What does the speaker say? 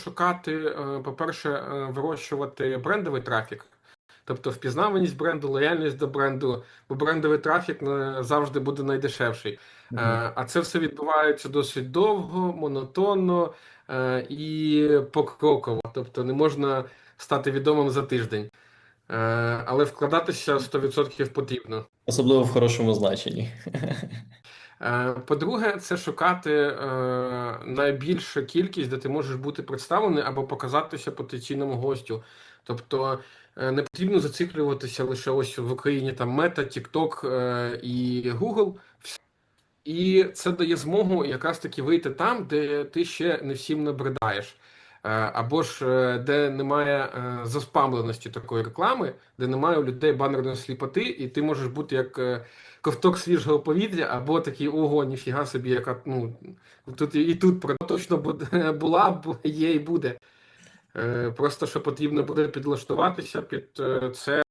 шукати, е, по-перше, е, вирощувати брендовий трафік, тобто впізнаваність бренду, лояльність до бренду, бо брендовий трафік е, завжди буде найдешевший. Мгм. Е, А це все відбувається досить довго, монотонно і покроково. Тобто не можна стати відомим за тиждень. Але вкладатися 100% потрібно. Особливо в хорошому значенні. Е, По-друге, це шукати е, найбільшу кількість, де ти можеш бути представлений або показатися потенційному гостю. Тобто е, не потрібно зациклюватися лише ось в Україні там Мета, TikTok і Google. І це дає змогу якраз таки вийти там, де ти ще не всім набридаєш. Е, Або ж е, де немає е, заспамленості такої реклами, де немає у людей банерної сліпоти, і ти можеш бути як ковток свіжого повітря, або такий ого, ніфіга собі, яка ну тут і тут точно буде була, є і буде. Просто що потрібно буде підлаштуватися під це